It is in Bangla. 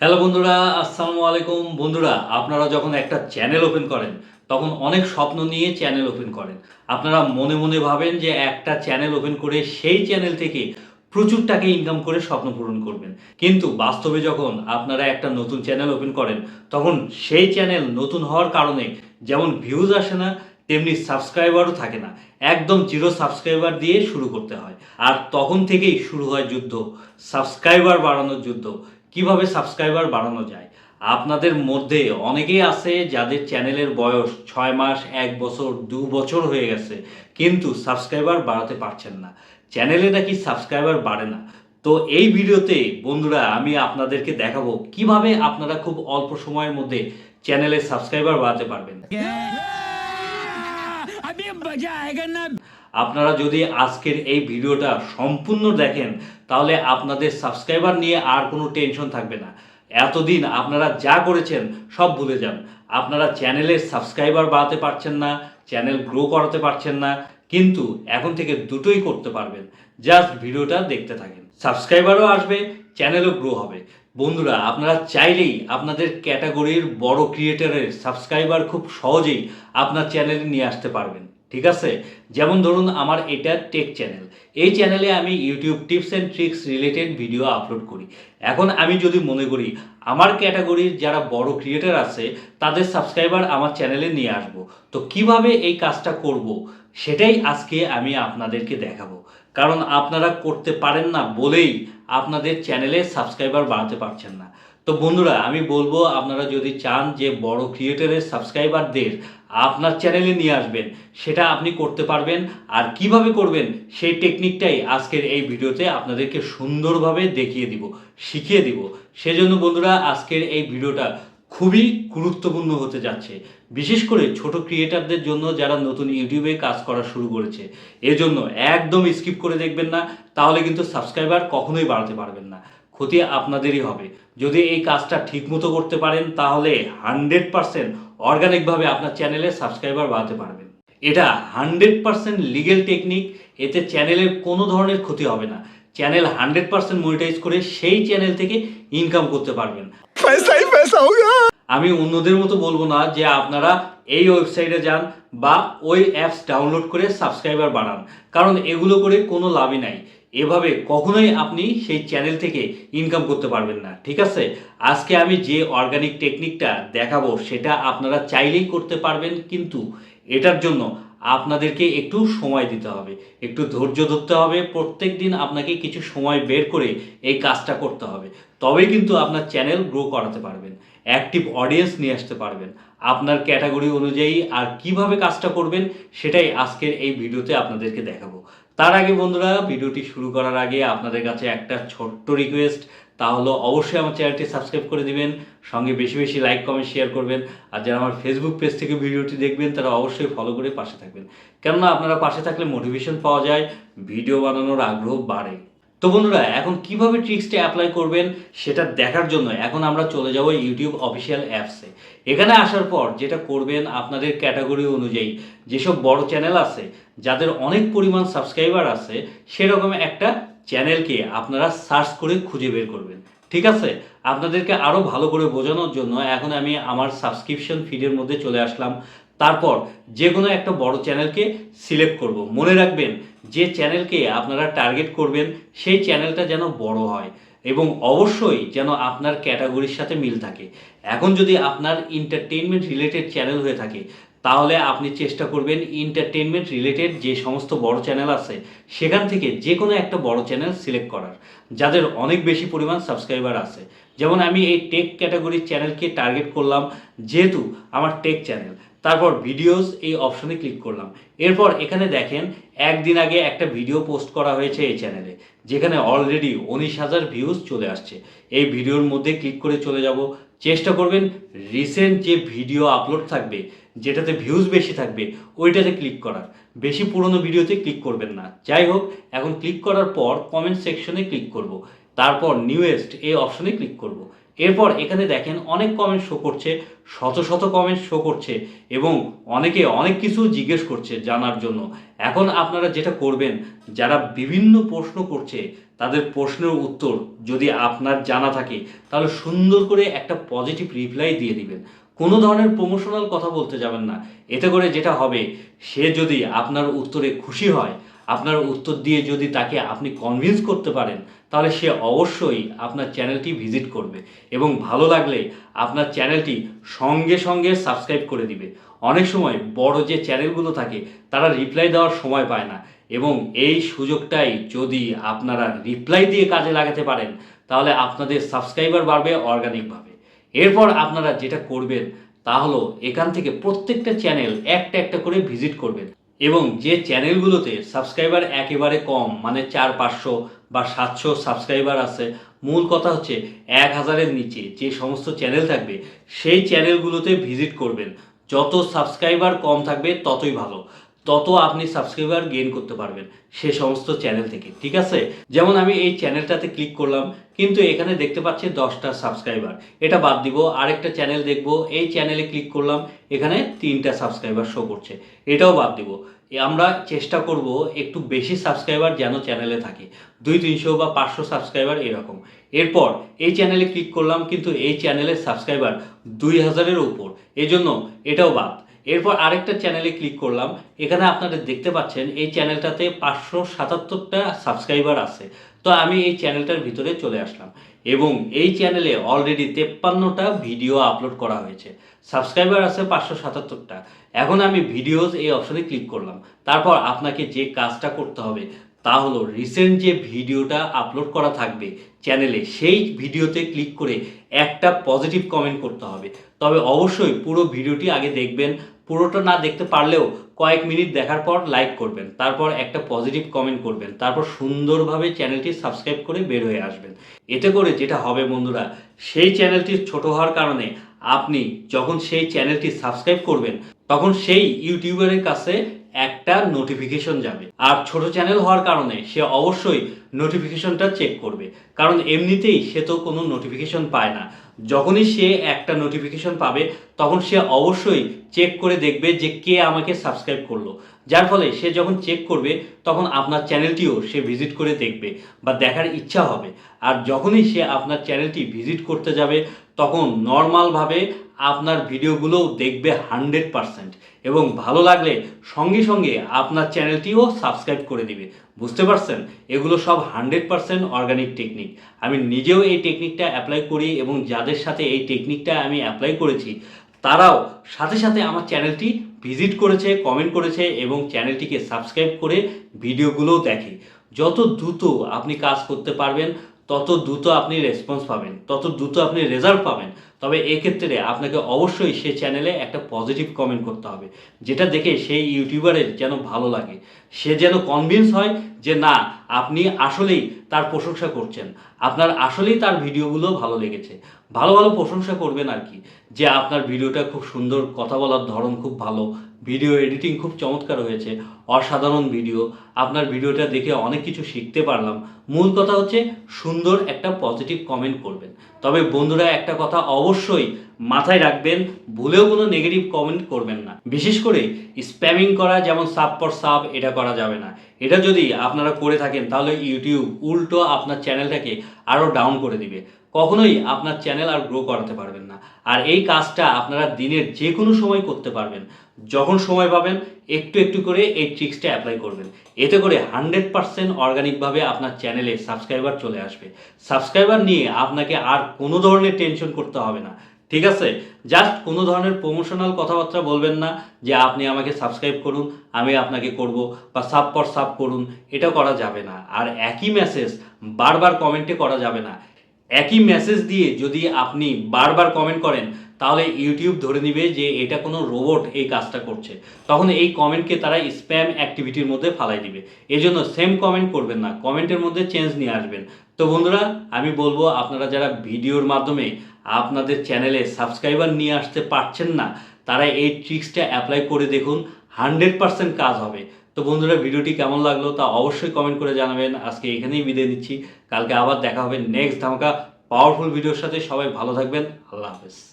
হ্যালো বন্ধুরা, আসসালামু আলাইকুম। বন্ধুরা, আপনারা যখন একটা চ্যানেল ওপেন করেন, তখন অনেক স্বপ্ন নিয়ে চ্যানেল ওপেন করেন। আপনারা মনে মনে ভাবেন যে একটা চ্যানেল ওপেন করে সেই চ্যানেল থেকে প্রচুর টাকা ইনকাম করে স্বপ্ন পূরণ করবেন। কিন্তু বাস্তবে যখন আপনারা একটা নতুন চ্যানেল ওপেন করেন, তখন সেই চ্যানেল নতুন হওয়ার কারণে যেমন ভিউজ আসে না, তেমনি সাবস্ক্রাইবারও থাকে না। একদম জিরো সাবস্ক্রাইবার দিয়ে শুরু করতে হয়। আর তখন থেকেই শুরু হয় যুদ্ধ। সাবস্ক্রাইবার বাড়ানোর যুদ্ধ। কীভাবে সাবস্ক্রাইবার বাড়ানো যায়? আপনাদের মধ্যে অনেকেই আছে যাদের চ্যানেলের বয়স ছয় মাস, এক বছর, দু বছর হয়ে গেছে, কিন্তু সাবস্ক্রাইবার বাড়াতে পারছেন না। চ্যানেলে নাকি সাবস্ক্রাইবার বাড়ে না। তো এই ভিডিওতে বন্ধুরা আমি আপনাদেরকে দেখাবো কীভাবে আপনারা খুব অল্প সময়ের মধ্যে চ্যানেলে সাবস্ক্রাইবার বাড়াতে পারবেন। আপনারা যদি আজকের এই ভিডিওটা সম্পূর্ণ দেখেন, তাহলে আপনাদের সাবস্ক্রাইবার নিয়ে আর কোনো টেনশন থাকবে না। এতদিন আপনারা যা করেছেন, সব ভুলে যান। আপনারা চ্যানেলের সাবস্ক্রাইবার বাড়াতে পারছেন না, চ্যানেল গ্রো করাতে পারছেন না, কিন্তু এখন থেকে দুটোই করতে পারবেন। জাস্ট ভিডিওটা দেখতে থাকেন। সাবস্ক্রাইবারও আসবে চ্যানেলও গ্রো হবে। বন্ধুরা, আপনারা চাইলেই আপনাদের ক্যাটাগরির বড় ক্রিয়েটারের সাবস্ক্রাইবার খুব সহজেই আপনার চ্যানেলে নিয়ে আসতে পারবেন। ঠিক আছে? যেমন ধরুন আমার এটা টেক চ্যানেল এই চ্যানেলে আমি YouTube tips and tricks related video upload করি। এখন আমি যদি মনে করি আমার ক্যাটাগরির যারা বড় ক্রিয়েটার আছে, তাদের সাবস্ক্রাইবার আমার চ্যানেলে নিয়ে আসব। তো কীভাবে এই কাজটা করব, সেটাই আজকে আমি আপনাদেরকে দেখাবো। কারণ আপনারা করতে পারেন না বলেই আপনাদের চ্যানেলে সাবস্ক্রাইবার বাড়াতে পারছেন না। তো বন্ধুরা, আমি বলব, আপনারা যদি চান যে বড় ক্রিয়েটারের সাবস্ক্রাইবারদের আপনার চ্যানেলে নিয়ে আসবেন, সেটা আপনি করতে পারবেন। আর কীভাবে করবেন, সেই টেকনিকটাই আজকের এই ভিডিওতে আপনাদেরকে সুন্দরভাবে দেখিয়ে দিব, শিখিয়ে দিব। সেজন্য বন্ধুরা, আজকের এই ভিডিওটা খুবই গুরুত্বপূর্ণ হতে যাচ্ছে। বিশেষ করে ছোট ক্রিয়েটারদের জন্য যারা নতুন ইউটিউবে কাজ করা শুরু করেছে এজন্য একদম স্কিপ করে দেখবেন না, তাহলে কিন্তু সাবস্ক্রাইবার কখনোই বাড়াতে পারবেন না। ক্ষতি আপনাদেরই হবে। যদি এই কাজটা ঠিকমতো করতে পারেন, তাহলে হান্ড্রেড পারসেন্ট অর্গানিকভাবে আপনার চ্যানেলে সাবস্ক্রাইবার বাড়াতে পারবেন। এটা হান্ড্রেড পারসেন্ট লিগেল টেকনিক, এতে চ্যানেলের কোনো ধরনের ক্ষতি হবে না। চ্যানেল হান্ড্রেড পার্সেন্ট মনিটাইজ করে সেই চ্যানেল থেকে ইনকাম করতে পারবেন। আমি অন্যদের মতো বলব না যে আপনারা এই ওয়েবসাইটে যান বা ওই অ্যাপস ডাউনলোড করে সাবস্ক্রাইবার বানান। কারণ এগুলো করে কোনো লাভই নাই। এভাবে কখনোই আপনি সেই চ্যানেল থেকে ইনকাম করতে পারবেন না। ঠিক আছে? আজকে আমি যে অর্গানিক টেকনিকটা দেখাবো সেটা আপনারা চাইলেই করতে পারবেন কিন্তু এটার জন্য আপনাদেরকে একটু সময় দিতে হবে, একটু ধৈর্য ধরতে হবে প্রত্যেক দিন আপনাকে কিছু সময় বের করে এই কাজটা করতে হবে। তবেই কিন্তু আপনার চ্যানেল গ্রো করাতে পারবেন, অ্যাক্টিভ অডিয়েন্স নিয়ে আসতে পারবেন। আপনার ক্যাটাগরি অনুযায়ী আর কীভাবে কাজটা করবেন সেটাই আজকের এই ভিডিওতে আপনাদেরকে দেখাবো। তার আগে বন্ধুরা, ভিডিওটি শুরু করার আগে আপনাদের কাছে একটা ছোট্ট রিকোয়েস্ট তা হলো অবশ্যই আমার চ্যানেলটি সাবস্ক্রাইব করে দিবেন, সঙ্গে বেশি বেশি লাইক কমেন্ট শেয়ার করবেন, আর যারা আমার ফেসবুক পেজ থেকে ভিডিওটি দেখবেন, তারা অবশ্যই ফলো করে পাশে থাকবেন। কেননা আপনারা পাশে থাকলে মোটিভেশন পাওয়া যায় ভিডিও বানানোর আগ্রহ বাড়ে। তো বন্ধুরা, এখন কীভাবে ট্রিক্সটা অ্যাপ্লাই করবেন, সেটা দেখার জন্য এখন আমরা চলে যাব ইউটিউব অফিসিয়াল অ্যাপসে এখানে আসার পর যেটা করবেন আপনাদের ক্যাটাগরি অনুযায়ী, যেসব বড় চ্যানেল আছে, যাদের অনেক পরিমাণ সাবস্ক্রাইবার আছে, সেরকম একটা চ্যানেলকে আপনারা সার্চ করে খুঁজে বের করবেন। ঠিক আছে? আপনাদেরকে আরও ভালো করে বোঝানোর জন্য এখন আমি আমার সাবস্ক্রিপশন ফিডের মধ্যে চলে আসলাম। তারপর যে কোনো একটা বড় চ্যানেলকে সিলেক্ট করব। মনে রাখবেন, যে চ্যানেলকে আপনারা টার্গেট করবেন, সেই চ্যানেলটা যেন বড় হয় এবং অবশ্যই যেন আপনার ক্যাটাগরির সাথে মিল থাকে। এখন যদি আপনার এন্টারটেইনমেন্ট রিলেটেড চ্যানেল হয়ে থাকে তাহলে আপনি চেষ্টা করবেন এন্টারটেনমেন্ট রিলেটেড যে সমস্ত বড় চ্যানেল আছে, সেখান থেকে যে কোনো একটা বড় চ্যানেল সিলেক্ট করার। যাদের অনেক বেশি পরিমাণ সাবস্ক্রাইবার আছে। যেমন আমি এই টেক ক্যাটাগরির চ্যানেলকে টার্গেট করলাম যেহেতু আমার টেক চ্যানেল তারপর ভিডিওস এই অপশনে ক্লিক করলাম। এরপর এখানে দেখেন, একদিন আগে একটা ভিডিও পোস্ট করা হয়েছে এই চ্যানেলে যেখানে অলরেডি উনিশ হাজার ভিউজ চলে আসছে। এই ভিডিওর মধ্যে ক্লিক করে চলে যাব। চেষ্টা করবেন রিসেন্ট যে ভিডিও আপলোড থাকবে যেটাতে ভিউজ বেশি থাকবে, ওইটাতে ক্লিক করার। বেশি পুরনো ভিডিওতে ক্লিক করবেন না। যাই হোক, এখন ক্লিক করার পর কমেন্ট সেকশনে ক্লিক করব। তারপর নিউয়েস্ট এই অপশনে ক্লিক করব। এরপর এখানে দেখেন অনেক কমেন্ট শো করছে, শত শত কমেন্ট শো করছে এবং অনেকে অনেক কিছু জিজ্ঞেস করছে জানার জন্য। এখন আপনারা যেটা করবেন, যারা বিভিন্ন প্রশ্ন করছে, তাদের প্রশ্নের উত্তর যদি আপনার জানা থাকে, তাহলে সুন্দর করে একটা পজিটিভ রিপ্লাই দিয়ে দিবেন। কোনো ধরনের প্রমোশনাল কথা বলতে যাবেন না। এতে করে যেটা হবে, সে যদি আপনার উত্তরে খুশি হয়, আপনার উত্তর দিয়ে যদি তাকে আপনি কনভিন্স করতে পারেন, তাহলে সে অবশ্যই আপনার চ্যানেলটি ভিজিট করবে এবং ভালো লাগলে আপনার চ্যানেলটি সঙ্গে সঙ্গে সাবস্ক্রাইব করে দিবে। অনেক সময় বড় যে চ্যানেলগুলো থাকে, তারা রিপ্লাই দেওয়ার সময় পায় না এবং এই সুযোগটাই যদি আপনারা রিপ্লাই দিয়ে কাজে লাগাতে পারেন, তাহলে আপনাদের সাবস্ক্রাইবার বাড়বে অর্গানিকভাবে এরপর আপনারা যেটা করবেন তা হলো এখান থেকে প্রত্যেকটা চ্যানেল একটা একটা করে ভিজিট করবেন। এবং যে চ্যানেলগুলোতে সাবস্ক্রাইবার একেবারে কম মানে চার, পাঁচশো বা সাতশো সাবস্ক্রাইবার আছে, মূল কথা হচ্ছে এক হাজারের নিচে যে সমস্ত চ্যানেল থাকবে, সেই চ্যানেলগুলোতে ভিজিট করবেন। যত সাবস্ক্রাইবার কম থাকবে, ততই ভালো। তত আপনি সাবস্ক্রাইবার গেইন করতে পারবেন সে সমস্ত চ্যানেল থেকে, ঠিক আছে? যেমন আমি এই চ্যানেলটাতে ক্লিক করলাম, কিন্তু এখানে দেখতে পাচ্ছি দশটা সাবস্ক্রাইবার এটা বাদ দিব, আরেকটা চ্যানেল দেখব, এই চ্যানেলে ক্লিক করলাম, এখানে তিনটা সাবস্ক্রাইবার শো করছে। এটাও বাদ দিব। আমরা চেষ্টা করব একটু বেশি সাবস্ক্রাইবার যেন চ্যানেলে থাকে। দুই, তিনশো বা পাঁচশো সাবস্ক্রাইবার এরকম। এরপর এই চ্যানেলে ক্লিক করলাম, কিন্তু এই চ্যানেলের সাবস্ক্রাইবার দুই হাজারের উপর। এজন্য এটাও বাদ। এরপর আরেকটা চ্যানেলে ক্লিক করলাম। এখানে আপনারা দেখতে পাচ্ছেন, এই চ্যানেলটাতে পাঁচশো সাতাত্তরটা সাবস্ক্রাইবার আছে। তো আমি এই চ্যানেলটার ভিতরে চলে আসলাম এবং এই চ্যানেলে অলরেডি তেপ্পান্নটা ভিডিও আপলোড করা হয়েছে। সাবস্ক্রাইবার আছে পাঁচশো সাতাত্তরটা। এখন আমি ভিডিওজ এই অপশনে ক্লিক করলাম। তারপর আপনাকে যে কাজটা করতে হবে তা হলো রিসেন্ট যে ভিডিওটা আপলোড করা থাকবে চ্যানেলে সেই ভিডিওতে ক্লিক করে একটা পজিটিভ কমেন্ট করতে হবে। তবে অবশ্যই পুরো ভিডিওটি আগে দেখবেন, পুরোটা না দেখতে পারলেও কয়েক মিনিট দেখার পর লাইক করবেন, তারপর একটা পজিটিভ কমেন্ট করবেন, তারপর সুন্দরভাবে চ্যানেলটি সাবস্ক্রাইব করে বের হয়ে আসবেন। এতে করে যেটা হবে বন্ধুরা, সেই চ্যানেলটি ছোট হওয়ার কারণে আপনি যখন সেই চ্যানেলটি সাবস্ক্রাইব করবেন, তখন সেই ইউটিউবারের কাছে একটা নোটিফিকেশন যাবে। আর ছোট চ্যানেল হওয়ার কারণে সে অবশ্যই নোটিফিকেশনটা চেক করবে। কারণ এমনিতেই সে তো কোনো নোটিফিকেশন পায় না। যখনই সে একটা নোটিফিকেশন পাবে, তখন সে অবশ্যই চেক করে দেখবে যে কে আমাকে সাবস্ক্রাইব করল। যার ফলে সে যখন চেক করবে, তখন আপনার চ্যানেলটিও সে ভিজিট করে দেখবে বা দেখার ইচ্ছা হবে। আর যখনই সে আপনার চ্যানেলটি ভিজিট করতে যাবে, তখন নর্মালভাবে আপনার ভিডিওগুলোও দেখবে হান্ড্রেড পারসেন্ট এবং ভালো লাগলে সঙ্গে সঙ্গে আপনার চ্যানেলটিও সাবস্ক্রাইব করে দিবে। বুঝতে পারছেন? এগুলো সব হান্ড্রেড পারসেন্ট অর্গানিক টেকনিক আমি নিজেও এই টেকনিকটা অ্যাপ্লাই করি এবং যাদের সাথে এই টেকনিকটা আমি অ্যাপ্লাই করেছি, তারাও সাথে সাথে আমার চ্যানেলটি ভিজিট করেছে কমেন্ট করেছে এবং চ্যানেলটিকে সাবস্ক্রাইব করে ভিডিওগুলোও দেখে। যত দ্রুত আপনি কাজ করতে পারবেন তত দ্রুত আপনি রেসপন্স পাবেন, তত দ্রুত আপনি রেজাল্ট পাবেন। তবে এক্ষেত্রে আপনাকে অবশ্যই সে চ্যানেলে একটা পজিটিভ কমেন্ট করতে হবে, যেটা দেখে সেই ইউটিউবারের যেন ভালো লাগে। সে যেন কনভিন্স হয় যে না, আপনি আসলেই তার প্রশংসা করছেন। আপনার আসলেই তার ভিডিওগুলো ভালো লেগেছে। ভালো ভালো প্রশংসা করবেন আর কি, যে আপনার ভিডিওটা খুব সুন্দর, কথা বলার ধরন খুব ভালো ভিডিও এডিটিং খুব চমৎকার হয়েছে, অসাধারণ ভিডিও আপনার ভিডিওটা দেখে অনেক কিছু শিখতে পারলাম। মূল কথা হচ্ছে, সুন্দর একটা পজিটিভ কমেন্ট করবেন। তবে বন্ধুরা, একটা কথা অবশ্যই মাথায় রাখবেন, ভুলেও কোনো নেগেটিভ কমেন্ট করবেন না। বিশেষ করে স্প্যামিং করা, যেমন সাব পর সাব এটা করা যাবে না। এটা যদি আপনারা করে থাকেন, তাহলে ইউটিউব উল্টো আপনার চ্যানেলটাকে আরও ডাউন করে দিবে। কখনোই আপনার চ্যানেল আর গ্রো করাতে পারবেন না। আর এই কাজটা আপনারা দিনের যে কোনো সময় করতে পারবেন। যখন সময় পাবেন, একটু একটু করে এই ট্রিক্সটা অ্যাপ্লাই করবেন। এতে করে হান্ড্রেড পার্সেন্ট অর্গানিকভাবে আপনার চ্যানেলে সাবস্ক্রাইবার চলে আসবে। সাবস্ক্রাইবার নিয়ে আপনাকে আর কোনো ধরনের টেনশন করতে হবে না। ঠিক আছে? জাস্ট কোনো ধরনের প্রমোশনাল কথাবার্তা বলবেন না যে, আপনি আমাকে সাবস্ক্রাইব করুন, আমি আপনাকে করব বা সাব পর সাব করুন। এটা করা যাবে না। আর একই মেসেজ বারবার কমেন্টে করা যাবে না। একই মেসেজ দিয়ে যদি আপনি বারবার কমেন্ট করেন তাহলে ইউটিউব ধরে নিবে যে এটা কোনো রোবট এই কাজটা করছে। তখন এই কমেন্টকে তারা স্প্যাম অ্যাক্টিভিটির মধ্যে ফালাই দিবে। এই জন্য সেম কমেন্ট করবেন না কমেন্টের মধ্যে চেঞ্জ নিয়ে আসবেন। তো বন্ধুরা, আমি বলব আপনারা যারা ভিডিওর মাধ্যমে আপনাদের চ্যানেলে সাবস্ক্রাইবার নিয়ে আসতে পারছেন না, তারা এই ট্রিক্সটা অ্যাপ্লাই করে দেখুন হান্ড্রেড পার্সেন্ট কাজ হবে। তো বন্ধুরা, ভিডিওটি কেমন লাগল তা অবশ্যই কমেন্ট করে জানাবেন। আজকে এখানেই বিদায় নিচ্ছি। কালকে আবার দেখা হবে নেক্সট ধামাকা পাওয়ারফুল ভিডিওর সাথে। সবাই ভালো থাকবেন। আল্লাহ হাফেজ।